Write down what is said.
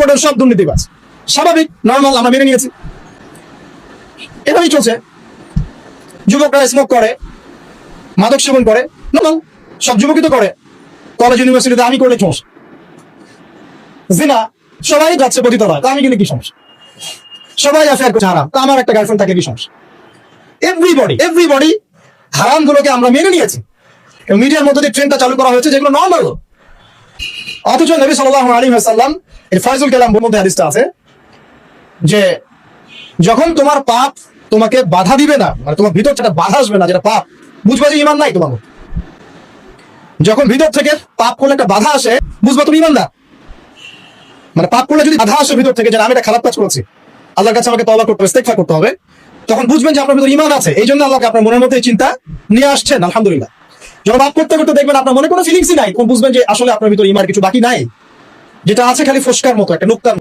বোর্ডের সব দুর্নীতিবাজ। স্বাভাবিক নর্মাল আমরা মেনে নিয়েছি। এভাবেই চলছে। যুবকরা স্মোক করে, মাদক সেবন করে নর্মাল সব যুবকই তো করে। কলেজ ইউনিভার্সিটিতে আমি করলে সমস্যা? জিনা, সবাই যাচ্ছে পতিতলায়, তা আমি কিন্তু কি সমস্যা? সবাই অ্যাফেয়ার করছে, হারাম। তা আমার একটা গার্লফ্রেন্ড থাকে, কি সমস্যা? এভরিবডি এভরিবডি হারাম গুলোকে আমরা মেনে নিয়েছি। মিডিয়ার মধ্যে যে ট্রেনটা চালু করা হয়েছে, যেগুলো নর্মাল অথচ নবী সাল্লাল্লাহু আলাইহি ওয়াসাল্লাম, এই ফয়জুল কালাম মধ্যে হাদিসটা আছে, যে যখন তোমার পাপ তোমাকে বাধা দিবে না মানে তোমার ভিতর যেটা বাধা আসবে না, যেটা পাপ, বুঝবা যে ইমান নাই তোমার যখন ভিতর থেকে পাপ করলে একটা বাধা আসে, বুঝবা তুমি ইমানদার মানে পাপ করলে যদি বাধা আসে ভিতর থেকে, যে আমি একটা খারাপ কাজ করেছি, আল্লাহর কাছে আমাকে তওবা করতে হবে করতে হবে, তখন বুঝবেন যে আপনার ভিতরে ইমান আছে, এই জন্য আল্লাহকে আপনার মনের মধ্যে চিন্তা নিয়ে আসছেন, আলহামদুলিল্লাহ। পাপ করতে করতে দেখবেন আপনার মনে কোনো ফিলিংসই নাই। বুঝবেন যে আসলে আপনার ভিতরে ইমার কিছু বাকি নাই। যেটা আছে খালি ফসকার মতো, একটা নুক্তার